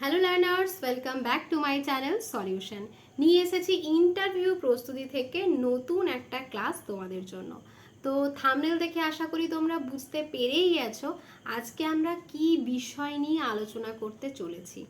Hello learners welcome back to my channel solution নিয়ে এসেছি interview প্রস্তুতি থেকে নতুন একটা ক্লাস তোমাদের জন্য। তো থামনেল দেখে আশা করি তোমরা বুঝতে পেরেই গেছো আজকে আমরা কি বিষয় নিয়ে আলোচনা করতে চলেছি।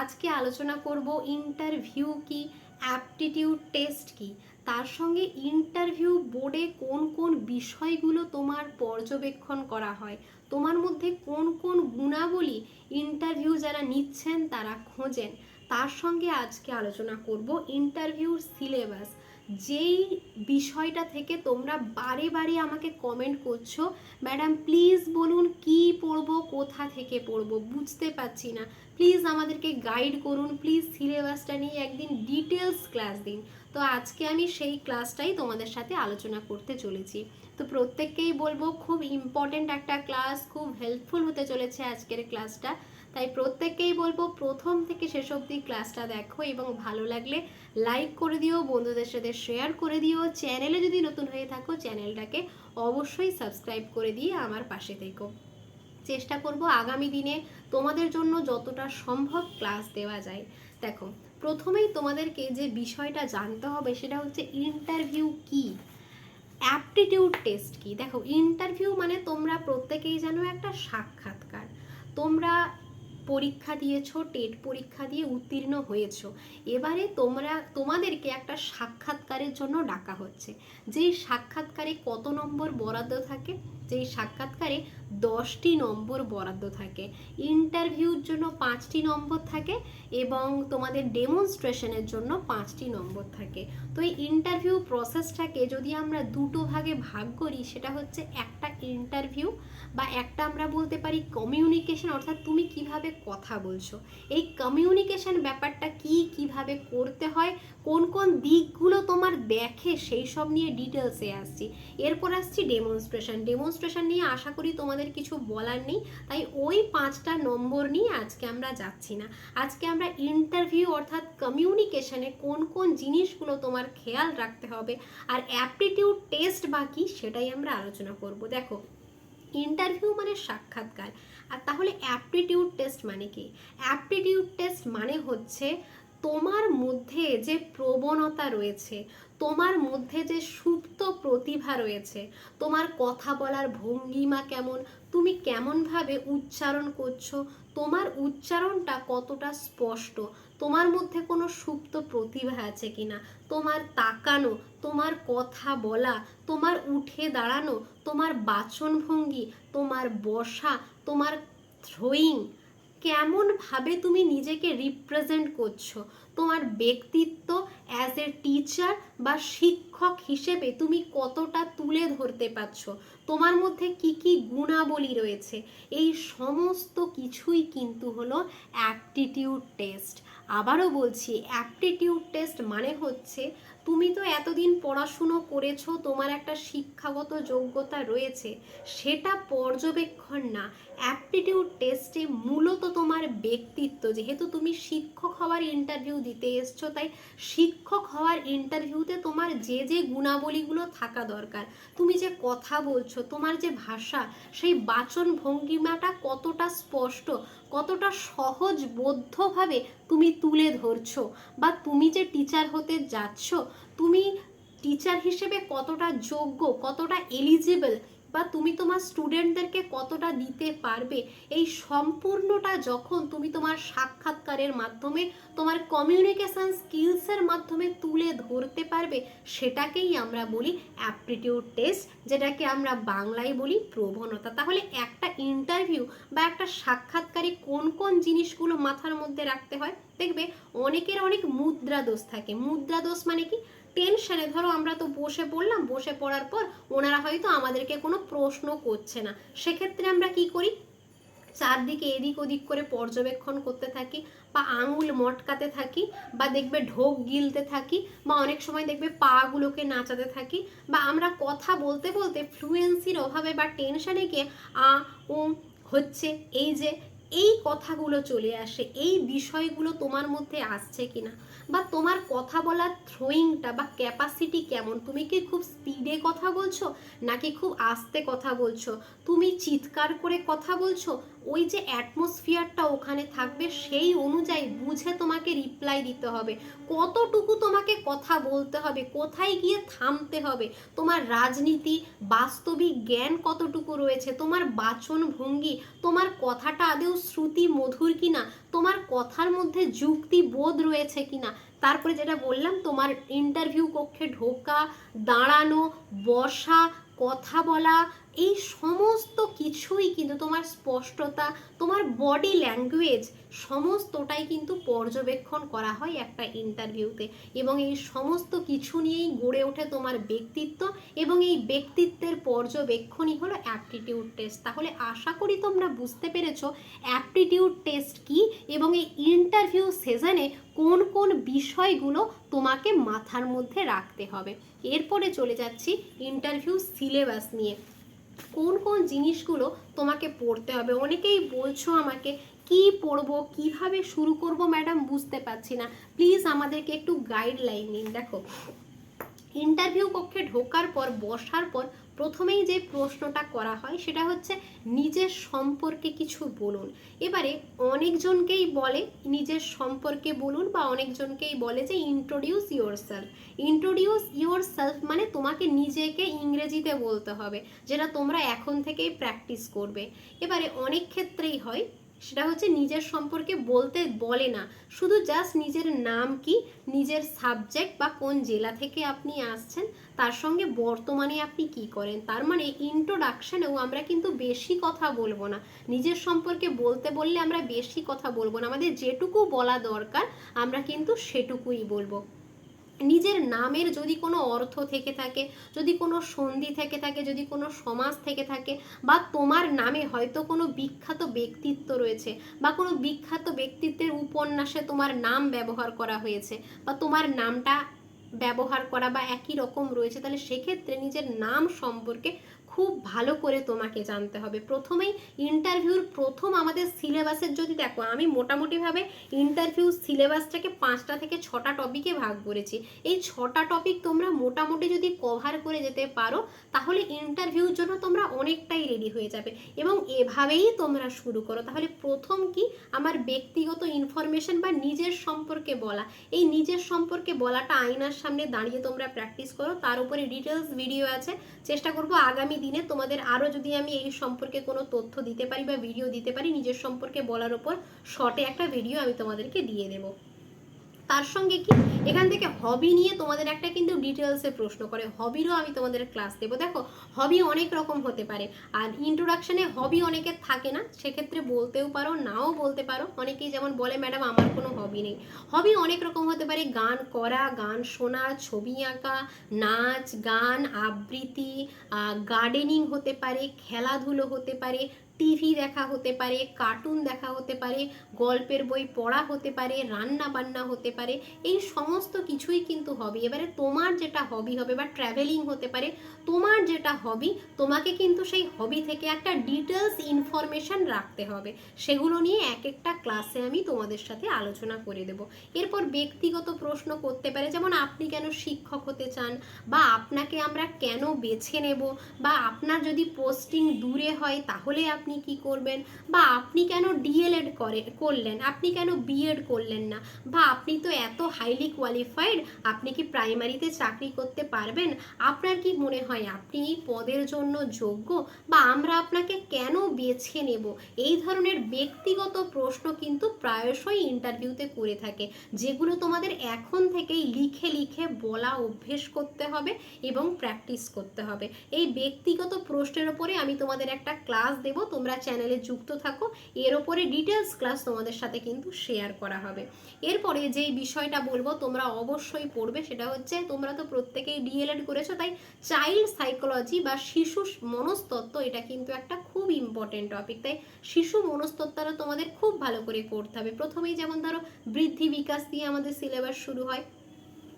আজকে আলোচনা করব ইন্টারভিউ কি অ্যাপটিটিউড টেস্ট কি, তার সঙ্গে ইন্টারভিউ বোর্ডে কোন কোন বিষয়গুলো তোমার পর্যবেক্ষণ করা হয় তোমার মধ্যে কোন কোন গুণাবলী ইন্টারভিউ যারা নিচ্ছেন তারা খোঁজেন। তার সঙ্গে আজকে আলোচনা করব ইন্টারভিউর সিলেবাস যেই বিষয়টা থেকে তোমরা বারে বারে আমাকে কমেন্ট করছ ম্যাডাম প্লিজ বলুন কি পড়ব, কোথা থেকে পড়ব, বুঝতে পারছি না। প্লিজ আমাদেরকে গাইড করুন প্লিজ সিলেবাসটা নিয়ে একদিন ডিটেলস ক্লাস দিন। তো আজকে আমি সেই ক্লাসটাই তোমাদের সাথে আলোচনা করতে চলেছি। তো প্রত্যেককেই বলব, খুব ইম্পর্ট্যান্ট একটা ক্লাস খুব হেল্পফুল হতে চলেছে আজকের ক্লাসটা তাই প্রত্যেককেই বলব প্রথম থেকে শেষ অবধি ক্লাসটা দেখো এবং ভালো লাগলে লাইক করে দিও, বন্ধুদের সাথে শেয়ার করে দিও। চ্যানেলে যদি নতুন হয়ে থাকো, চ্যানেলটাকে অবশ্যই সাবস্ক্রাইব করে দিয়ে আমার পাশে থেকো। চেষ্টা করব আগামী দিনে তোমাদের জন্য যতটা সম্ভব ক্লাস দেওয়া যায়। দেখো, প্রথমেই তোমাদেরকে যে বিষয়টা জানতে হবে সেটা হচ্ছে ইন্টারভিউ কি? অ্যাপটিটিউড টেস্ট কি? দেখো ইন্টারভিউ মানে তোমরা প্রত্যেকেই জানো একটা সাক্ষাৎকার। তোমরা পরীক্ষা দিয়েছ, টেট পরীক্ষা দিয়ে উত্তীর্ণ হয়েছ। এবারে তোমরা, তোমাদেরকে একটা সাক্ষাৎকারের জন্য ডাকা হচ্ছে। যেই সাক্ষাৎকারে কত নম্বর বরাদ্দ থাকে? যেই সাক্ষাৎকারে দশটি নম্বর বরাদ্দ থাকে। ইন্টারভিউর জন্য পাঁচটি নম্বর থাকে এবং তোমাদের ডেমনস্ট্রেশনের জন্য পাঁচটি নম্বর থাকে। তো এই ইন্টারভিউ প্রসেসটাকে যদি আমরা দুটো ভাগে ভাগ করি, সেটা হচ্ছে একটা ইন্টারভিউ বা একটা আমরা বলতে পারি কমিউনিকেশন, অর্থাৎ তুমি কীভাবে কথা বলছো। এই কমিউনিকেশন ব্যাপারটা কি, কীভাবে করতে হয়, কোন কোন দিকগুলো তোমার দেখে, সেই সব নিয়ে ডিটেলসে আসছি। এরপর আসছি ডেমনস্ট্রেশন। ডেমনস্ট্রেশন নিয়ে আশা করি তোমাদের কিছু বলার নেই। তাই ওই পাঁচটা নম্বর নিয়ে আজকে আমরা যাচ্ছি না। আজকে আমরা ইন্টারভিউ অর্থাৎ কমিউনিকেশনে কোন কোন জিনিসগুলো তোমার খেয়াল রাখতে হবে আর অ্যাপটিটিউড টেস্ট বা কি সেটাই আমরা আলোচনা করব। দেখো ইন্টারভিউ মানে সাক্ষাৎকার। আর তাহলে অ্যাপটিটিউড টেস্ট মানে কি? অ্যাপটিটিউড টেস্ট মানে হচ্ছে তোমার মধ্যে যে প্রবণতা রয়েছে তোমার মধ্যে যে সুপ্ত প্রতিভা রয়েছে, তোমার কথা বলার ভঙ্গিমা কেমন, তুমি কেমনভাবে উচ্চারণ করছ, তোমার উচ্চারণটা কতটা স্পষ্ট, তোমার মধ্যে কোনো সুপ্ত প্রতিভা আছে কি না তোমার তাকানো, তোমার কথা বলা, তোমার উঠে দাঁড়ানো, তোমার বাচনভঙ্গি, তোমার বসা, তোমার থ্রোয়িং কেমনভাবে তুমি নিজেকে রিপ্রেজেন্ট করছ? তোমার ব্যক্তিত্ব অ্যাজ এ টিচার বা শিক্ষক হিসেবে তুমি কতটা তুলে ধরতে পারছ? তোমার মধ্যে কি কি গুণাবলী রয়েছে? এই সমস্ত কিছুই কিন্তু হলো অ্যাপটিটিউড টেস্ট আবারও বলছি অ্যাপটিটিউড টেস্ট মানে হচ্ছে তুমি তো এতদিন পড়াশুনো করেছ, তোমার একটা শিক্ষাগত যোগ্যতা রয়েছে, সেটা পর্যবেক্ষণ না। অ্যাপটিটিউড টেস্টে মূলত তোমার ব্যক্তিত্ব। যেহেতু তুমি শিক্ষক হওয়ার ইন্টারভিউ দিতে এসছো, তাই শিক্ষক হওয়ার ইন্টারভিউতে তোমার যে যে গুণাবলীগুলো থাকা দরকার। তুমি যে কথা বলছো, তোমার যে ভাষা, সেই বাচন ভঙ্গিমাটা কতটা স্পষ্ট, কতটা সহজবোধ্যভাবে তুমি তুলে ধরছো বা তুমি যে টিচার হতে যাচ্ছ, তুমি টিচার হিসেবে কতটা যোগ্য, কতটা এলিজিবল বা তুমি তোমার স্টুডেন্টদেরকে কতটা দিতে পারবে? এই সম্পূর্ণটা যখন তুমি তোমার সাক্ষাৎকারের মাধ্যমে, তোমার কমিউনিকেশান স্কিলসের মাধ্যমে তুলে ধরতে পারবে, সেটাকেই আমরা বলি অ্যাপটিটিউড টেস্ট যেটাকে আমরা বাংলায় বলি প্রবণতা। তাহলে একটা ইন্টারভিউ বা একটা সাক্ষাৎকারে কোন কোন জিনিসগুলো মাথার মধ্যে রাখতে হয়? দেখবে অনেকের অনেক মুদ্রা দোষ থাকে। মুদ্রা দোষ মানে কি? টেনশনে ধরো আমরা তো বসে পড়লাম, বসে পড়ার পর ওনারা হয়তো আমাদেরকে কোনো প্রশ্ন করছে না। সেক্ষেত্রে আমরা কি করি? চারদিকে এদিক ওদিক করে পর্যবেক্ষণ করতে থাকি বা আঙুল মটকাতে থাকি বা দেখবে ঢোক গিলতে থাকি বা অনেক সময় দেখবে পাগুলোকে নাচাতে থাকি বা আমরা কথা বলতে বলতে ফ্লুয়েন্সির অভাবে বা টেনশনে গিয়ে, আ ও হচ্ছে, এই যে এই কথাগুলো চলে আসে, এই বিষয়গুলো তোমার মধ্যে আসছে কিনা? বা তোমার কথা বলার থ্রোয়িংটা বা ক্যাপাসিটি কেমন? তুমি কি খুব স্পিডে কথা বলছো? নাকি খুব আস্তে কথা বলছো? তুমি চিৎকার করে কথা বলছো? ওই যে অ্যাটমসফিয়ারটা ওখানে থাকবে, সেই অনুযায়ী বুঝে তোমাকে রিপ্লাই দিতে হবে। কতটুকু তোমাকে কথা বলতে হবে, কোথায় গিয়ে থামতে হবে, তোমার রাজনীতি, বাস্তবিক জ্ঞান কতটুকু রয়েছে, তোমার বাচন ভঙ্গি তোমার কথাটা আদেও শ্রুতি মধুর কিনা, তোমার কথার মধ্যে যুক্তি বোধ রয়েছে কিনা। তারপরে যেটা বললাম, তোমার ইন্টারভিউ কক্ষে ঢোকা, দাঁড়ানো, বসা, কথা বলা এই সমস্ত কিছুই কিন্তু তোমার স্পষ্টতা, তোমার বডি ল্যাঙ্গুয়েজ সমস্তটাই কিন্তু পর্যবেক্ষণ করা হয় একটা ইন্টারভিউতে এবং এই সমস্ত কিছু নিয়েই গড়ে ওঠে তোমার ব্যক্তিত্ব এবং এই ব্যক্তিত্বের পর্যবেক্ষণই হলো অ্যাপটিটিউড টেস্ট তাহলে আশা করি তোমরা বুঝতে পেরেছ অ্যাপটিটিউড টেস্ট কি এবং এই ইন্টারভিউ সেশনে কোন কোন বিষয়গুলো তোমাকে মাথার মধ্যে রাখতে হবে। এরপরে চলে যাচ্ছি ইন্টারভিউ সিলেবাস নিয়ে। কোন কোন জিনিসগুলো তোমাকে পড়তে হবে? অনেকেই বলছো আমাকে, কি পড়ব? কীভাবে শুরু করব? ম্যাডাম, বুঝতে পারছি না। প্লিজ আমাদেরকে একটু গাইডলাইন নিন। দেখো ইন্টারভিউ কক্ষে ঢোকার পর, বসার পর প্রথমেই যে প্রশ্নটা করা হয় সেটা হচ্ছে নিজের সম্পর্কে কিছু বলুন। এবারে অনেকজনকেই বলে নিজের সম্পর্কে বলুন বা অনেকজনকেই বলে যে introduce yourself introduce yourself মানে তোমাকে নিজেকে ইংরেজিতে বলতে হবে, যেটা তোমরা এখন থেকেই প্র্যাকটিস করবে। এবারে অনেক ক্ষেত্রেই হয় সেটা হচ্ছে নিজের সম্পর্কে বলতে বলে না। শুধু জাস্ট নিজের নাম কি, নিজের সাবজেক্ট বা কোন জেলা থেকে আপনি আসছেন, তার সঙ্গে বর্তমানে আপনি কি করেন, তার মানে ইন্ট্রোডাকশনেও আমরা কিন্তু বেশি কথা বলব না। নিজের সম্পর্কে বলতে বললে আমরা বেশি কথা বলব না। আমাদের যেটুকু বলা দরকার, আমরা কিন্তু সেটুকুই বলব। নিজের নামের যদি কোনো অর্থ থেকে থাকে, যদি কোনো সন্ধি থেকে থাকে, যদি কোনো সমাজ থেকে থাকে, বা তোমার নামে হয়তো কোনো বিখ্যাত ব্যক্তিত্ব রয়েছে, বা কোনো বিখ্যাত ব্যক্তিত্বের উপন্যাসে তোমার নাম ব্যবহার করা হয়েছে, বা তোমার নামটা ব্যবহার করা বা একই রকম রয়েছে, তাহলে সেক্ষেত্রে নিজের নাম সম্পর্কে খুব ভালো করে তোমাকে জানতে হবে। প্রথমেই ইন্টারভিউর প্রথম আমাদের সিলেবাসের যদি দেখো, আমি মোটামুটিভাবে ইন্টারভিউ সিলেবাসটাকে পাঁচটা থেকে ছটা টপিকে ভাগ করেছি। এই ছটা টপিক তোমরা মোটামুটি যদি কভার করে যেতে পারো, তাহলে ইন্টারভিউর জন্য তোমরা অনেকটাই রেডি হয়ে যাবে এবং এভাবেই তোমরা শুরু করো। তাহলে প্রথম কি? আমার ব্যক্তিগত ইনফরমেশন বা নিজের সম্পর্কে বলা। এই নিজের সম্পর্কে বলাটা আয়নার সামনে দাঁড়িয়ে তোমরা প্র্যাকটিস করো। তার উপরে ডিটেলস ভিডিও আছে। চেষ্টা করব আগামী দিনে তোমাদের আরও যদি আমি এই সম্পর্কে কোনো তথ্য দিতে পারি বা ভিডিও দিতে পারি, নিজের সম্পর্কে বলার ওপর শর্টে একটা ভিডিও আমি তোমাদেরকে দিয়ে দেবো। তার সঙ্গে কি? এখান থেকে হবি নিয়ে তোমাদের একটা কিন্তু ডিটেলসে প্রশ্ন করে। হবিরও আমি তোমাদের ক্লাস দেবো। দেখো, হবি অনেক রকম হতে পারে। আর ইন্ট্রোডাকশানে হবি অনেকের থাকে না। সেক্ষেত্রে বলতেও পারো, নাও বলতে পারো। অনেকেই যেমন বলে, ম্যাডাম, আমার কোনো হবি নেই। হবি অনেক রকম হতে পারে। গান করা, গান শোনা, ছবি আঁকা, নাচ, গান, আবৃত্তি গার্ডেনিং হতে পারে, খেলাধুলো হতে পারে টিভি দেখা হতে পারে, কার্টুন দেখা হতে পারে, গল্পের বই পড়া হতে পারে, রান্না বান্না হতে পারে, এই সমস্ত কিছুই কিন্তু হবি এবারে তোমার যেটা হবি হবে বা ট্র্যাভেলিং হতে পারে তোমার যেটা হবি তোমাকে কিন্তু সেই হবি থেকে একটা ডিটেলস ইনফরমেশন রাখতে হবে। সেগুলো নিয়ে এক একটা ক্লাসে আমি তোমাদের সাথে আলোচনা করে দেব। এরপর ব্যক্তিগত প্রশ্ন করতে পারে, যেমন আপনি কেন শিক্ষক হতে চান? বা আপনাকে আমরা কেন বেছে নেব? বা আপনার যদি পোস্টিং দূরে হয়, তাহলে আপনি কি করবেন? বা আপনি কেন ডিএলএড করে, করলেন? আপনি কেন বিএড করলেন না? বা আপনি তো এত হাইলি কোয়ালিফাইড আপনি কি প্রাইমারিতে চাকরি করতে পারবেন? আপনার কি মনে হয় আপনি এই পদের জন্য যোগ্য বা আমরা আপনাকে কেন বেছে নেব? এই ধরনের ব্যক্তিগত প্রশ্ন কিন্তু প্রায়শই ইন্টারভিউতে করে থাকে, যেগুলো তোমাদের এখন থেকেই লিখে লিখে বলা, অভ্যেস করতে হবে এবং প্র্যাকটিস করতে হবে। এই ব্যক্তিগত প্রশ্নের ওপরে আমি তোমাদের একটা ক্লাস দেবো, তোমরা চ্যানেলে যুক্ত থাকো। এর ওপরে ডিটেলস ক্লাস তোমাদের সাথে কিন্তু শেয়ার করা হবে। এরপরে যেই বিষয়টা বলব, তোমরা অবশ্যই পড়বে, সেটা হচ্ছে তোমরা তো প্রত্যেকেই ডিএলএড করেছ, তাই চাইল্ড সাইকোলজি বা শিশু মনস্তত্ত্ব এটা কিন্তু একটা খুব ইম্পর্টেন্ট টপিক তাই শিশু মনস্তত্ত্বটা তোমাদের খুব ভালো করে করতে হবে। প্রথমেই যেমন ধরো বৃদ্ধি বিকাশ দিয়ে আমাদের সিলেবাস শুরু হয়।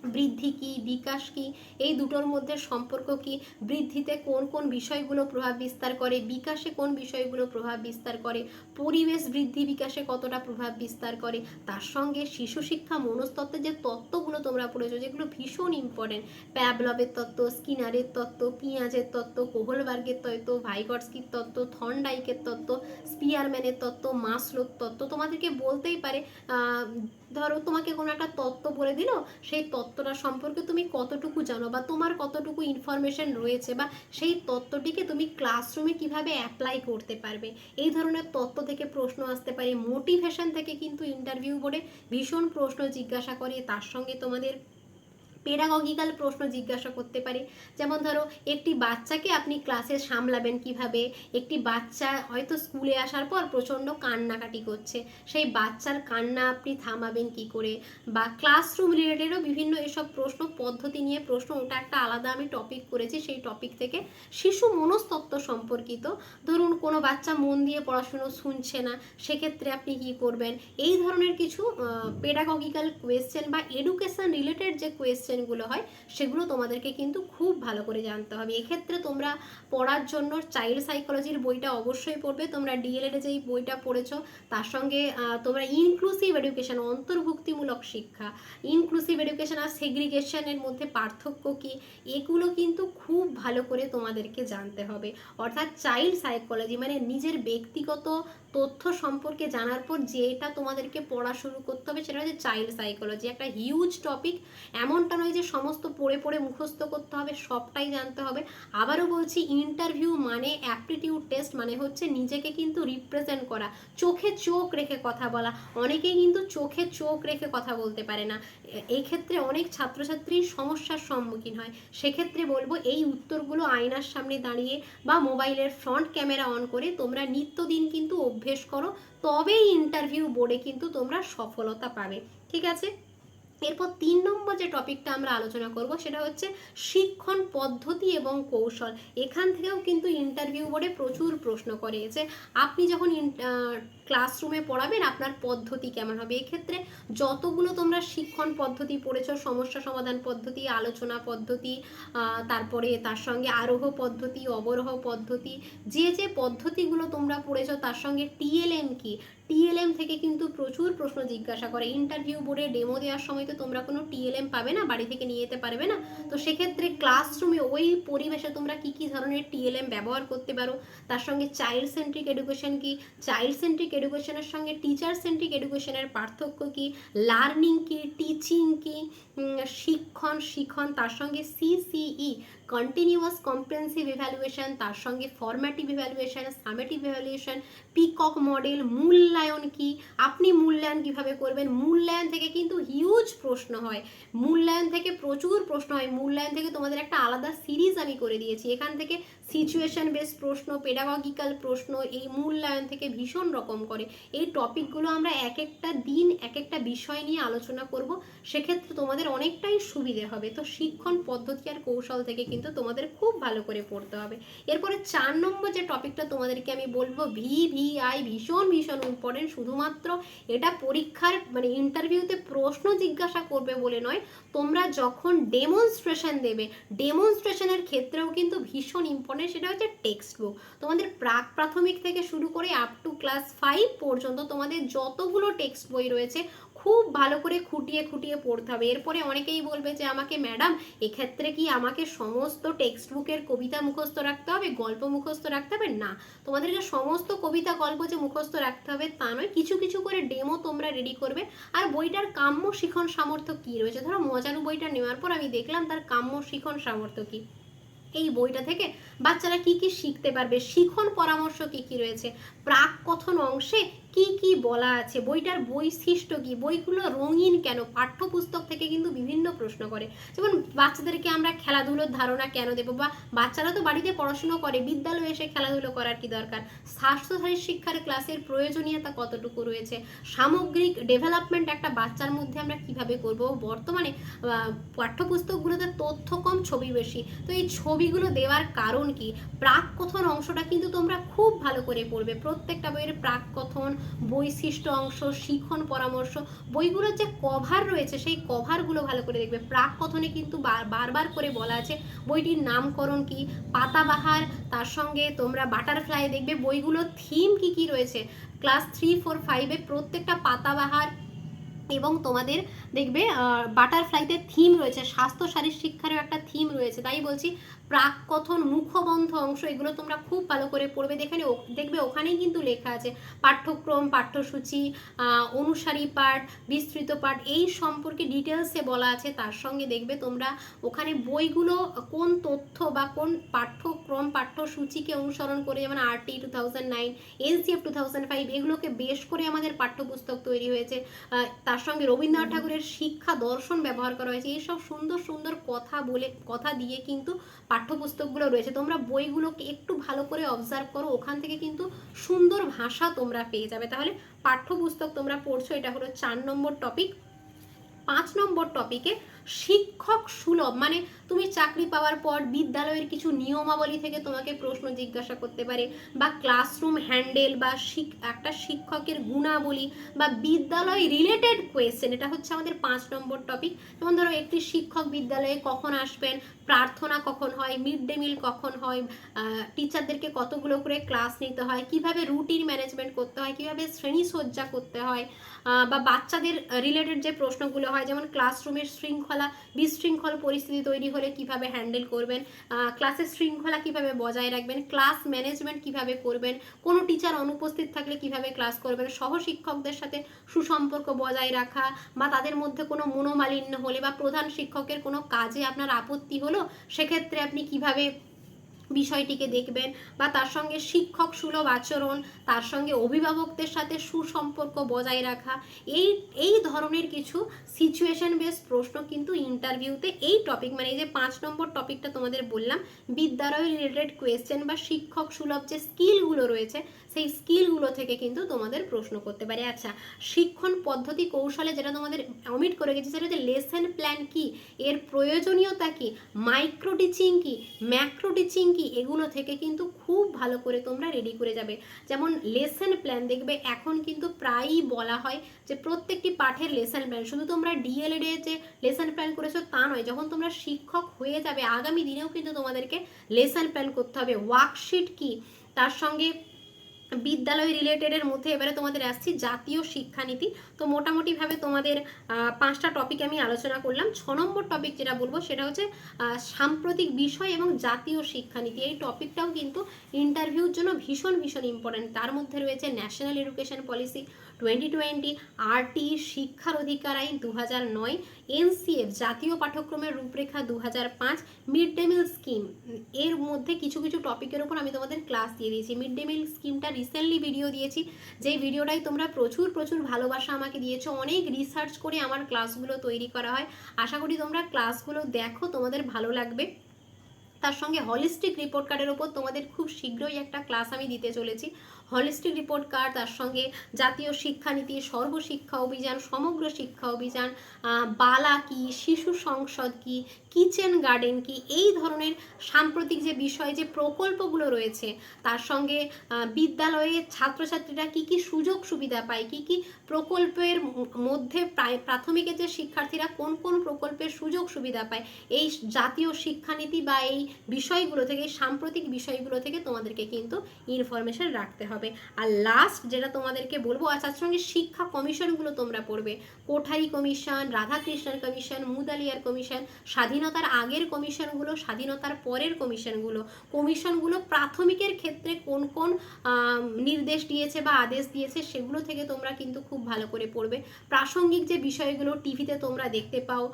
বৃদ্ধি কি, বিকাশ কি, এই দুটোর মধ্যে সম্পর্ক কি, বৃদ্ধিতে কোন কোন বিষয়গুলো প্রভাব বিস্তার করে, বিকাশে কোন বিষয়গুলো প্রভাব বিস্তার করে, পরিবেশ বৃদ্ধি বিকাশে কতটা প্রভাব বিস্তার করে, তার সঙ্গে শিশু শিক্ষা মনস্তত্ত্বের যে তত্ত্বগুলো তোমরা পড়েছো, যেগুলো ভীষণ ইম্পর্টেন্ট প্যাবলবের তত্ত্ব, স্কিনারের তত্ত্ব, পিঁয়াজের তত্ত্ব, কোহলবার্গের তত্ত্ব ভাইগটস্কির তত্ত্ব, থর্নডাইকের তত্ত্ব, স্পিয়ারম্যানের তত্ত্ব, মাসলোর তত্ত্ব, তোমাদেরকে বলতেই পারে ধরো তোমাকে কোনো একটা তত্ত্ব বলে দিল, সেই তত্ত্বটা সম্পর্কে তুমি কতটুকু জানো বা তোমার কতটুকু ইনফরমেশন রয়েছে বা সেই তত্ত্বটিকে তুমি ক্লাসরুমে কীভাবে অ্যাপ্লাই করতে পারবে? এই ধরনের তত্ত্ব থেকে প্রশ্ন আসতে পারে। মোটিভেশন থেকে কিন্তু ইন্টারভিউ বোর্ডে ভীষণ প্রশ্ন জিজ্ঞাসা করে, তার সঙ্গে তোমাদের পেডাগগিক্যাল প্রশ্ন জিজ্ঞাসা করতে পারে। যেমন ধরো, একটি বাচ্চাকে আপনি ক্লাসে সামলাবেন কীভাবে? একটি বাচ্চা হয়তো স্কুলে আসার পর প্রচণ্ড কান্নাকাটি করছে। সেই বাচ্চার কান্না আপনি থামাবেন কি করে? বা ক্লাসরুম রিলেটেডও বিভিন্ন এসব প্রশ্ন, পদ্ধতি নিয়ে প্রশ্ন, ওটা একটা আলাদা আমি টপিক করেছি, সেই টপিক থেকে শিশু মনস্তত্ত্ব সম্পর্কিত। ধরুন, কোনো বাচ্চা মন দিয়ে পড়াশুনো শুনছে না, সেক্ষেত্রে আপনি কি করবেন? এই ধরনের কিছু পেডাগগিক্যাল কোয়েশ্চেন বা এডুকেশন রিলেটেড যে কোয়েশ্চেনগুলো হয়, সেগুলো তোমাদেরকে কিন্তু খুব ভালো করে জানতে হবে। এক্ষেত্রে তোমরা পড়ার জন্য চাইল্ড সাইকোলজির বইটা অবশ্যই পড়বে। তোমরা ডিএলএড যেই বইটা পড়েছো, তার সঙ্গে তোমরা ইনক্লুসিভ এডুকেশন অন্তর্ভুক্তিমূলক শিক্ষা ইনক্লুসিভ এডুকেশন আর সেগ্রিগেশনের মধ্যে পার্থক্য কি, এগুলো কিন্তু খুব ভালো করে তোমাদেরকে জানতে হবে। অর্থাৎ চাইল্ড সাইকোলজি মানে নিজের ব্যক্তিগত তথ্য সম্পর্কে জানার পর যেটা তোমাদেরকে পড়া শুরু করতে হবে, সেটা হচ্ছে চাইল্ড সাইকোলজি একটা হিউজ টপিক এমনটা নয় যে সমস্ত পড়ে পড়ে মুখস্থ করতে হবে, সবটাই জানতে হবে। আবারও বলছি ইন্টারভিউ মানে অ্যাপটিটিউড টেস্ট মানে হচ্ছে নিজেকে কিন্তু রিপ্রেজেন্ট করা। চোখে চোখ রেখে কথা বলা। অনেকেই কিন্তু চোখে চোখ রেখে কথা বলতে পারে না। এই ক্ষেত্রে অনেক ছাত্রছাত্রী সমস্যার সম্মুখীন হয়। সেক্ষেত্রে বলব, এই উত্তরগুলো আয়নার সামনে দাঁড়িয়ে বা মোবাইলের ফ্রন্ট ক্যামেরা অন করে তোমরা নিত্যদিন কিন্তু অভ্যেস করো। তবেই ইন্টারভিউ বোর্ডে কিন্তু তোমরা সফলতা পাবে। ঠিক আছে? এরপর তিন নম্বর যে টপিকটা আমরা আলোচনা করব, সেটা হচ্ছে শিক্ষণ পদ্ধতি এবং কৌশল। এখান থেকেও কিন্তু ইন্টারভিউ বোর্ডে প্রচুর প্রশ্ন করে যে আপনি যখন ক্লাসরুমে পড়াবেন, আপনার পদ্ধতি কেমন হবে? এক্ষেত্রে যতগুলো তোমরা শিক্ষণ পদ্ধতি পড়েছো, সমস্যা সমাধান পদ্ধতি, আলোচনা পদ্ধতি তারপরে তার সঙ্গে আরোহ পদ্ধতি, অবরোহ পদ্ধতি, যে যে পদ্ধতিগুলো তোমরা পড়েছো, তার সঙ্গে টিএলএম কি? টিএলএম থেকে কিন্তু প্রচুর প্রশ্ন জিজ্ঞাসা করে। ইন্টারভিউ বোর্ডে ডেমো দেওয়ার সময় তো তোমরা কোনো টিএলএম পাবে না, বাড়ি থেকে নিয়ে যেতে পারবে না। তো সেক্ষেত্রে ক্লাসরুমে ওই পরিবেশে তোমরা কি কি ধরনের টিএলএম ব্যবহার করতে পারো? তার সঙ্গে চাইল্ড সেন্ট্রিক এডুকেশন কি? চাইল্ড সেন্ট্রিক এডুকেশনের সঙ্গে টিচার সেন্ট্রিক এডুকেশনের পার্থক্য কি? লার্নিং কি? টিচিং কি? শিক্ষণ, শিখন, তার সঙ্গে সিসিই কন্টিনিউয়াস কম্প্রেন্সিভ ইভ্যালুয়েশন তার সঙ্গে formative evaluation summative evaluation peacock model মূল্যায়ন কি, আপনি মূল্যায়ন কীভাবে করবেন? মূল্যায়ন থেকে কিন্তু হিউজ প্রশ্ন হয়। মূল্যায়ন থেকে প্রচুর প্রশ্ন হয়। মূল্যায়ন থেকে তোমাদের একটা আলাদা সিরিজ আমি করে দিয়েছি। এখান থেকে সিচুয়েশন বেস প্রশ্ন পেডাগগিক্যাল প্রশ্ন, এই মূল্যায়ন থেকে ভীষণ রকম করে। এই টপিকগুলো আমরা এক একটা দিন এক একটা বিষয় নিয়ে আলোচনা করব। সেক্ষেত্রে তোমাদের অনেকটাই সুবিধে হবে। তো শিক্ষণ পদ্ধতি আর কৌশল থেকে কিন্তু তোমাদের খুব ভালো করে পড়তে হবে। এরপরে চার নম্বর যে টপিকটা তোমাদেরকে আমি বলব ভি ভি আই ভীষণ ভীষণ ইম্পর্টেন্ট শুধুমাত্র এটা পরীক্ষার মানে ইন্টারভিউতে প্রশ্ন জিজ্ঞাসা করবে বলে নয়, তোমরা যখন ডেমনস্ট্রেশন দেবে ডেমনস্ট্রেশনের ক্ষেত্রেও কিন্তু ভীষণ ইম্পর্টেন্ট সেটা হচ্ছে টেক্সট বুক তোমাদের প্রাক প্রাথমিক থেকে শুরু করে আপ টু ক্লাস ফাইভ পর্যন্ত তোমাদের যতগুলো টেক্সট বই রয়েছে খুব ভালো করে খুঁটিয়ে খুঁটিয়ে পড়তে হবে। এরপরে অনেকেই বলবে যে, আমাকে ম্যাডাম, এক্ষেত্রে কি আমাকে সমস্ত টেক্সট বুকের কবিতা মুখস্থ রাখতে হবে, গল্প মুখস্থ রাখতে হবে? না, তোমাদেরকে সমস্ত কবিতা, গল্প যে মুখস্থ রাখতে হবে তা নয়, কিছু কিছু করে ডেমো তোমরা রেডি করবে। আর বইটার কাম্য, শিখন, সামর্থ্য কী রয়েছে? ধরো, মজারু বইটা নেওয়ার পর আমি দেখলাম তার কাম্য, শিখন, সামর্থ্য কী। এই বইটা থেকে বাচ্চারা কি কি শিখতে পারবে? শিখন পরামর্শ কি কি রয়েছে? প্রাক কথন অংশে কি কি বলা আছে? বইটার বৈশিষ্ট্য কি? বইগুলো রঙিন কেন? পাঠ্যপুস্তক থেকে কিন্তু বিভিন্ন প্রশ্ন করে। যেমন বাচ্চাদেরকে আমরা খেলাধুলোর ধারণা কেন দেবো বা বাচ্চারা তো বাড়িতে পড়াশুনো করে, বিদ্যালয়ে এসে খেলাধুলো করার কি দরকার? স্বাস্থ্যসারী শিক্ষার ক্লাসের প্রয়োজনীয়তা কতটুকু রয়েছে? সামগ্রিক ডেভেলপমেন্ট একটা বাচ্চার মধ্যে আমরা কীভাবে করব? বর্তমানে পাঠ্যপুস্তকগুলোতে তথ্য কম, ছবি বেশি। তো এই ছবিগুলো দেওয়ার কারণ কি? প্রাক কথন অংশটা কিন্তু তোমরা খুব ভালো করে পড়বে। প্রত্যেকটা বইয়ের প্রাক কথন বৈশিষ্ট্য অংশ, শিখন পরামর্শ, বইগুলোর যে কভার রয়েছে, সেই কভারগুলো ভালো করে দেখবে। প্রাক কথনে কিন্তু বারবার করে বলা আছে, বইটির নামকরণ কি, পাতাবাহার, তার সঙ্গে তোমরা বাটারফ্লাই দেখবে, বইগুলোর থিম কি কি রয়েছে। ক্লাস থ্রি ফোর ফাইভে প্রত্যেকটা পাতাবাহার এবং তোমাদের দেখবে বাটারফ্লাইতে থিম রয়েছে, স্বাস্থ্য শারীর শিক্ষারও একটা থিম রয়েছে। তাই বলছি প্রাক কথন মুখবন্ধ অংশ এগুলো তোমরা খুব ভালো করে পড়বে। দেখেনে দেখবে ওখানেই কিন্তু লেখা আছে পাঠ্যক্রম পাঠ্যসূচি অনুসারী পাঠ বিস্তৃত পাঠ এই সম্পর্কে ডিটেলসে বলা আছে। তার সঙ্গে দেখবে তোমরা ওখানে বইগুলো কোন তথ্য বা কোন পাঠ্যক্রম পাঠ্যসূচিকে অনুসরণ করে যেমন RT two thousand nine NCF two thousand five এগুলোকে বেশ করে আমাদের পাঠ্যপুস্তক তৈরি হয়েছে। তার সঙ্গে রবীন্দ্রনাথ ঠাকুরের শিক্ষা দর্শন ব্যবহার করা হয়েছে। এইসব সুন্দর সুন্দর কথা বলে কথা দিয়ে কিন্তু পাঠ্যপুস্তকগুলো রয়েছে, তোমরা বইগুলোকে একটু ভালো করে অবজার্ভ করো, ওখান থেকে কিন্তু সুন্দর ভাষা তোমরা পেয়ে যাবে। তাহলে পাঠ্যপুস্তক তোমরা পড়ছো, এটা হলো চার নম্বর টপিক পাঁচ নম্বর টপিকে শিক্ষক সুলভ। মানে তুমি চাকরি পাওয়ার পর বিদ্যালয়ের কিছু নিয়মাবলী থেকে তোমাকে প্রশ্ন জিজ্ঞাসা করতে পারে বা ক্লাসরুম হ্যান্ডেল বা একটা শিক্ষকের গুণাবলী বা বিদ্যালয় রিলেটেড কোয়েশ্চেন এটা হচ্ছে আমাদের পাঁচ নম্বর টপিক যেমন ধরো একটি শিক্ষক বিদ্যালয়ে কখন আসবেন, প্রার্থনা কখন হয় মিড ডে মিল কখন হয় টিচারদেরকে কতগুলো করে ক্লাস নিতে হয়, কীভাবে রুটিন ম্যানেজমেন্ট করতে হয়, কীভাবে শ্রেণীসজ্জা করতে হয় বা বাচ্চাদের রিলেটেড যে প্রশ্নগুলো হয়, যেমন ক্লাসরুমের শৃঙ্খলা, বিশৃঙ্খল পরিস্থিতি তৈরি হলে কীভাবে হ্যান্ডেল করবেন ক্লাসের শৃঙ্খলা কীভাবে বজায় রাখবেন ক্লাস ম্যানেজমেন্ট কীভাবে করবেন, কোনো টিচার অনুপস্থিত থাকলে কীভাবে ক্লাস করবেন, সহশিক্ষকদের সাথে সুসম্পর্ক বজায় রাখা বা তাদের মধ্যে কোনো মনোমালিন্য হলে বা প্রধান শিক্ষকের কোনো কাজে আপনার আপত্তি হলো, সেক্ষেত্রে আপনি কীভাবে বিষয়টিকে দেখবেন বা তার সঙ্গে শিক্ষক সুলভ আচরণ, তার সঙ্গে অভিভাবকদের সাথে সুসম্পর্ক বজায় রাখা, এই এই ধরনের কিছু সিচুয়েশন বেস প্রশ্ন কিন্তু ইন্টারভিউতে এই টপিক মানে এই যে পাঁচ নম্বর টপিকটা তোমাদের বললাম, বিদ্যালয় রিলেটেড কোয়েশ্চেন বা শিক্ষক সুলভ যে স্কিলগুলো রয়েছে সেই স্কিলগুলো থেকে কিন্তু তোমাদের প্রশ্ন করতে পারে। আচ্ছা শিক্ষণ পদ্ধতি কৌশলে যেটা তোমাদের অমিট করে গেছে সেটা হচ্ছে লেসন প্ল্যান কি? এর প্রয়োজনীয়তা কি? মাইক্রো টিচিং কি? ম্যাক্রো টিচিং কি? এগুলো থেকে কিন্তু খুব ভালো করে তোমরা রেডি করে যাবে। যেমন লেসন প্ল্যান দেখবে, এখন কিন্তু প্রায়ই বলা হয় যে প্রত্যেকটি পাঠের লেসন প্ল্যান শুধু তোমরা ডিএলএড এ যে লেসন প্ল্যান করেছ তা নয়, যখন তোমরা শিক্ষক হয়ে যাবে, আগামী দিনেও কিন্তু তোমাদেরকে লেসন প্ল্যান করতে হবে। ওয়ার্কশিট কি? তার সঙ্গে বিদ্যালয় রিলেটেডের মধ্যে এবারে তোমাদের আসছি জাতীয় শিক্ষানীতি। তো মোটামুটিভাবে তোমাদের পাঁচটা টপিক আমি আলোচনা করলাম। ছ নম্বর টপিক যেটা বলব সেটা হচ্ছে সাম্প্রতিক বিষয় এবং জাতীয় শিক্ষানীতি। এই টপিকটাও কিন্তু ইন্টারভিউর জন্য ভীষণ ভীষণ ইম্পর্ট্যান্ট তার মধ্যে রয়েছে national education policy twenty twenty RT শিক্ষার অধিকার আইন দু হাজার নয় এনসিএফ জাতীয় পাঠ্যক্রমের রূপরেখা দু হাজার পাঁচ মিড ডে মিল স্কিম এর মধ্যে কিছু কিছু টপিকের উপর আমি তোমাদের ক্লাস দিয়ে দিয়েছি। মিড ডে মিল স্কিমটা রিসেন্টলি ভিডিও দিয়েছি। যেই ভিডিওটাই তোমরা প্রচুর প্রচুর ভালোবাসা আমাকে দিয়েছ। অনেক রিসার্চ করে আমার ক্লাসগুলো তৈরি করা হয়। আশা করি তোমরা ক্লাসগুলো দেখো, তোমাদের ভালো লাগবে। তার সঙ্গে হলিস্টিক রিপোর্ট কার্ডের ওপর তোমাদের খুব শীঘ্রই একটা ক্লাস আমি দিতে চলেছি। হলিস্টিক রিপোর্ট কার্ড, তার সঙ্গে জাতীয় শিক্ষানীতি, সর্বশিক্ষা অভিযান, সমগ্র শিক্ষা অভিযান বালা কি, শিশু সংসদ কি কিচেন গার্ডেন কি এই ধরনের সাম্প্রতিক যে বিষয়, যে প্রকল্পগুলো রয়েছে, তার সঙ্গে বিদ্যালয়ে ছাত্রছাত্রীরা কি কি সুযোগ সুবিধা পায়, কি কি প্রকল্পের মধ্যে প্রায় প্রাথমিকের যে শিক্ষার্থীরা কোন কোন প্রকল্পের সুযোগ সুবিধা পায়, এই জাতীয় শিক্ষানীতি বা এই বিষয়গুলো থেকে সাম্প্রতিক বিষয়গুলো থেকে তোমাদেরকে কিন্তু ইনফরমেশন রাখতে হবে। আর লাস্ট যেটা তোমাদেরকে বলব, আর তার সঙ্গে শিক্ষা কমিশনগুলো তোমরা পড়বে। Kothari commission Radhakrishnan commission Mudaliar commission স্বাধীনতার আগের কমিশনগুলো, স্বাধীনতার পরের কমিশনগুলো কমিশনগুলো প্রাথমিকের ক্ষেত্রে কোন কোন নির্দেশ দিয়েছে বা আদেশ দিয়েছে সেগুলো থেকে তোমরা কিন্তু খুব ভালো করে পড়বে। প্রাসঙ্গিক যে বিষয়গুলো টিভিতে তোমরা দেখতে পাও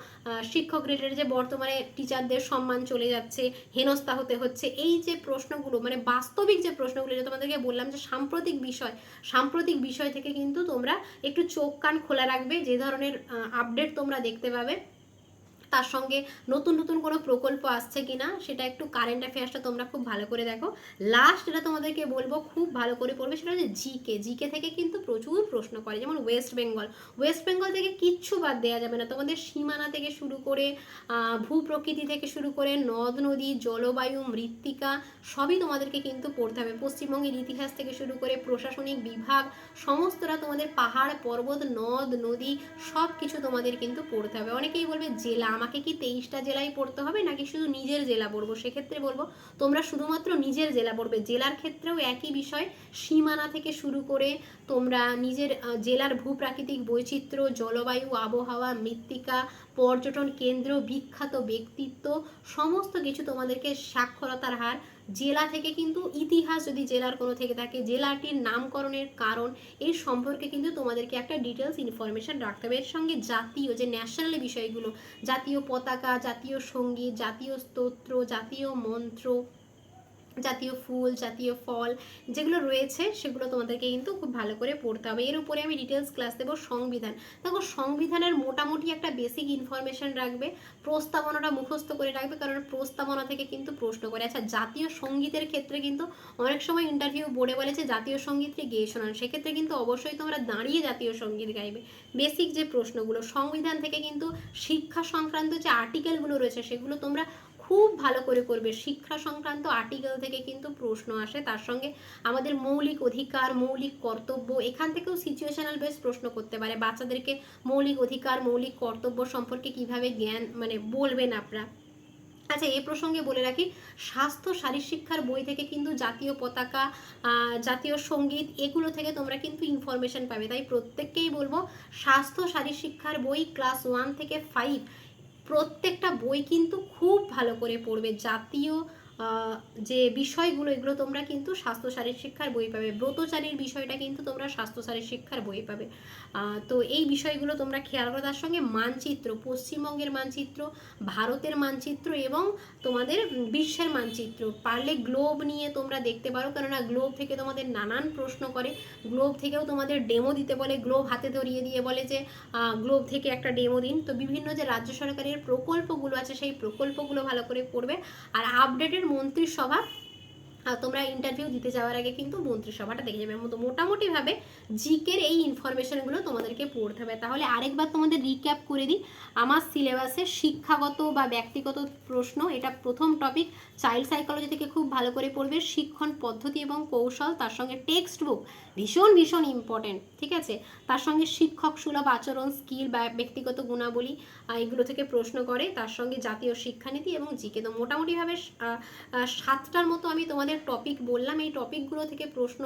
শিক্ষক রিলেটেড যে বর্তমানে টিচারদের সম্মান চলে যাচ্ছে, হেনস্থা হতে হচ্ছে, এই যে প্রশ্নগুলো মানে বাস্তবিক যে প্রশ্নগুলো যে তোমাদেরকে বললাম যে সাম্প্রতিক বিষয় সাম্প্রতিক বিষয় থেকে কিন্তু তোমরা একটু চোখ কান খোলা রাখবে, যে ধরনের আপডেট তোমরা দেখতে পাবে। তার সঙ্গে নতুন নতুন কোনো প্রকল্প আসছে কি না সেটা একটু কারেন্ট অ্যাফেয়ার্সটা তোমরা খুব ভালো করে দেখো। লাস্ট যেটা তোমাদেরকে বলব, খুব ভালো করে পড়বে, সেটা হচ্ছে জিকে জিকে থেকে কিন্তু প্রচুর প্রশ্ন করে, যেমন ওয়েস্ট বেঙ্গল ওয়েস্ট বেঙ্গল থেকে কিচ্ছু বাদ দেওয়া যাবে না। তোমাদের সীমানা থেকে শুরু করে ভূ প্রকৃতি থেকে শুরু করে, নদ, নদী, জলবায়ু, মৃত্তিকা, সবই তোমাদেরকে কিন্তু পড়তে হবে। পশ্চিমবঙ্গের ইতিহাস থেকে শুরু করে প্রশাসনিক বিভাগ, সমস্তটা তোমাদের পাহাড়, পর্বত, নদ, নদী সব কিছু তোমাদের কিন্তু পড়তে হবে। অনেকেই বলবে জেলা আমাকে কি তেইশটা জেলায় পড়তে হবে নাকি শুধু নিজের জেলা পড়ব? সেক্ষেত্রে বলব, তোমরা শুধুমাত্র নিজের জেলা পড়বে। জেলার ক্ষেত্রেও একই বিষয়, সীমানা থেকে শুরু করে তোমরা নিজের জেলার ভূপ্রাকৃতিক বৈচিত্র্য, জলবায়ু, আবহাওয়া, মৃত্তিকা পর্যটন কেন্দ্র, বিখ্যাত ব্যক্তিত্ব, সমস্ত কিছু তোমাদেরকে সাক্ষরতার হার। জেলা থেকে কিন্তু ইতিহাস যদি জেলার কোনো থেকে থাকে, জেলাটির নামকরণের কারণ এই সম্পর্কে কিন্তু তোমাদেরকে একটা ডিটেলস ইনফরমেশান রাখতে হবে। এর সঙ্গে জাতীয় যে ন্যাশনাল বিষয়গুলো, জাতীয় পতাকা, জাতীয় সংগীত, জাতীয় স্তোত্র, জাতীয় মন্ত্র জাতীয় ফুল, জাতীয় ফল যেগুলো রয়েছে সেগুলো তোমাদেরকে কিন্তু খুব ভালো করে পড়তে হবে। এর উপরে আমি ডিটেলস ক্লাস দেবো সংবিধান। দেখো সংবিধানের মোটামুটি একটা বেসিক ইনফরমেশন রাখবে, প্রস্তাবনাটা মুখস্থ করে রাখবে, কারণ প্রস্তাবনা থেকে কিন্তু প্রশ্ন করে। আচ্ছা জাতীয় সঙ্গীতের ক্ষেত্রে কিন্তু অনেক সময় ইন্টারভিউ বোর্ডে বলে যে জাতীয় সঙ্গীতকে গেয়ে শোনান? সেক্ষেত্রে কিন্তু অবশ্যই তোমরা দাঁড়িয়ে জাতীয় সংগীত গাইবে। বেসিক যে প্রশ্নগুলো, সংবিধান থেকে কিন্তু শিক্ষা সংক্রান্ত যে আর্টিকেলগুলো রয়েছে সেগুলো তোমরা খুব ভালো করে করবে। শিক্ষা সংক্রান্ত আর্টিকেল থেকে কিন্তু প্রশ্ন আসে। তার সঙ্গে আমাদের মৌলিক অধিকার, মৌলিক কর্তব্য, এখান থেকেও সিচুয়েশনাল বেস প্রশ্ন করতে পারে। বাচ্চাদেরকে মৌলিক অধিকার, মৌলিক কর্তব্য সম্পর্কে কীভাবে জ্ঞান মানে বলবেন আপনারা? আচ্ছা এ প্রসঙ্গে বলে রাখি, স্বাস্থ্য শারীর শিক্ষার বই থেকে কিন্তু জাতীয় পতাকা জাতীয় সংগীত, এগুলো থেকে তোমরা কিন্তু ইনফরমেশন পাবে। তাই প্রত্যেককেই বলব, স্বাস্থ্য শারীর শিক্ষার বই ক্লাস ওয়ান থেকে ফাইভ প্রত্যেকটা বই কিন্তু খুব ভালো করে পড়বে। জাতীয় যে বিষয়গুলো, এগুলো তোমরা কিন্তু স্বাস্থ্য শারীর শিক্ষার বই পাবে। ব্রতচারীর বিষয়টা কিন্তু তোমরা স্বাস্থ্য শারীর শিক্ষার বই পাবে। তো এই বিষয়গুলো তোমরা খেয়াল করো। তার সঙ্গে মানচিত্র, পশ্চিমবঙ্গের মানচিত্র, ভারতের মানচিত্র এবং তোমাদের বিশ্বের মানচিত্র। পারলে গ্লোব নিয়ে তোমরা দেখতে পারো। কেননা গ্লোব থেকে তোমাদের নানান প্রশ্ন করে। গ্লোব থেকেও তোমাদের ডেমো দিতে বলে। গ্লোব হাতে ধরিয়ে দিয়ে বলে যে গ্লোব থেকে একটা ডেমো দিন। তো বিভিন্ন যে রাজ্য সরকারের প্রকল্পগুলো আছে, সেই প্রকল্পগুলো ভালো করে পড়বে। আর আপডেটের মন্ত্রিসভা তোমরা ইন্টারভিউ দিতে যাওয়ার আগে কিন্তু মন্ত্রিসভাটা দেখে যাবে মতো মোটামুটিভাবে জিকের এই ইনফরমেশনগুলো তোমাদেরকে পড়তে হবে। তাহলে আরেকবার তোমাদের রিক্যাপ করে দিই। আমার সিলেবাসে শিক্ষাগত বা ব্যক্তিগত প্রশ্ন, এটা প্রথম টপিক চাইল্ড সাইকোলজি থেকে খুব ভালো করে পড়বে। শিক্ষণ পদ্ধতি এবং কৌশল, তার সঙ্গে টেক্সট বুক ভীষণ ভীষণ ইম্পর্টেন্ট ঠিক আছে? তার সঙ্গে শিক্ষক সুলভ আচরণ স্কিল বা ব্যক্তিগত গুণাবলী এগুলো থেকে প্রশ্ন করে। তার সঙ্গে জাতীয় শিক্ষানীতি এবং জিকে। তো মোটামুটিভাবে সাতটার মতো আমি তোমাদের টপিক বললাম, এই টপিকগুলো থেকে প্রশ্ন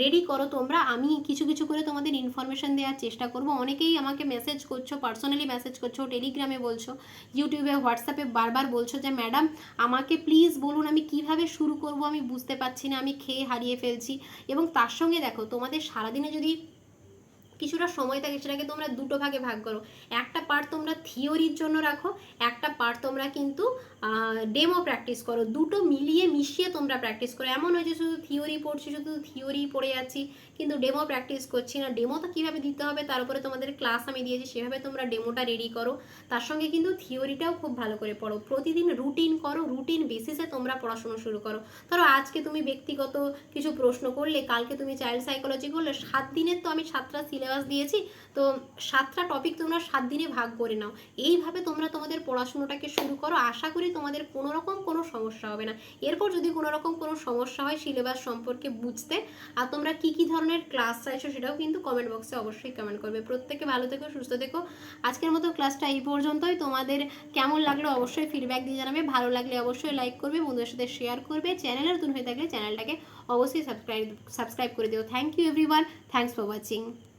রেডি করো তোমরা। আমি কিছু কিছু করে তোমাদের ইনফরমেশন দেওয়ার চেষ্টা করব। অনেকেই আমাকে মেসেজ করছ পার্সোনালি মেসেজ করছ টেলিগ্রামে বলছো ইউটিউবে হোয়াটসঅ্যাপে বারবার বলছো যে ম্যাডাম আমাকে প্লিজ বলুন, আমি কীভাবে শুরু করব? আমি বুঝতে পারছি না, আমি খেয়ে হারিয়ে ফেলছি। এবং তার সঙ্গে দেখো, তোমাদের সারাদিনে যদি কিছুটা সময় থাকে, সেটাকে তোমরা দুটো ভাগে ভাগ করো। একটা পার্ট তোমরা থিওরির জন্য রাখো, একটা পার্ট তোমরা কিন্তু ডেমো প্র্যাকটিস করো, দুটো মিলিয়ে মিশিয়ে তোমরা প্র্যাকটিস করো। এমন হয় যে শুধু থিওরি পড়ছি, শুধু থিওরি পড়ে যাচ্ছি, কিন্তু ডেমো প্র্যাকটিস করছি না। ডেমো তো কীভাবে দিতে হবে, তার উপরে তোমাদের ক্লাস আমি দিয়েছি, সেভাবে তোমরা ডেমোটা রেডি করো। তার সঙ্গে কিন্তু থিওরিটাও খুব ভালো করে পড়ো। প্রতিদিন রুটিন করো রুটিন বেসিসে তোমরা পড়াশোনা শুরু করো। ধরো আজকে তুমি ব্যক্তিগত কিছু প্রশ্ন করলে, কালকে তুমি চাইল্ড সাইকোলজি করলে, সাত দিনের তো আমি সাতটা সিলেবাস দিয়েছি তো সাতটা টপিক তোমরা সাত দিনে ভাগ করে নাও। এইভাবে তোমরা তোমাদের পড়াশুনোটাকে শুরু করো। আশা করি তোমাদের কোনো রকম কোনো সমস্যা হবে না। এরপর যদি কোনো রকম কোনো সমস্যা হয় সিলেবাস সম্পর্কে বুঝতে, আর তোমরা কি কি ধরনের ক্লাস চাইছো সেটাও কিন্তু কমেন্ট বক্সে অবশ্যই কমেন্ট করবে। প্রত্যেকে ভালো থেকো, সুস্থ থেকো। আজকের মতো ক্লাসটা এই পর্যন্তই। তোমাদের কেমন লাগল অবশ্যই ফিডব্যাক দিয়ে জানাবে। ভালো লাগলে অবশ্যই লাইক করবে, বন্ধুদের সাথে শেয়ার করবে। চ্যানেলে নতুন হয়ে থাকলে চ্যানেলটাকে অবশ্যই সাবস্ক্রাইব সাবস্ক্রাইব করে দিও। Thank you everyone thanks for watching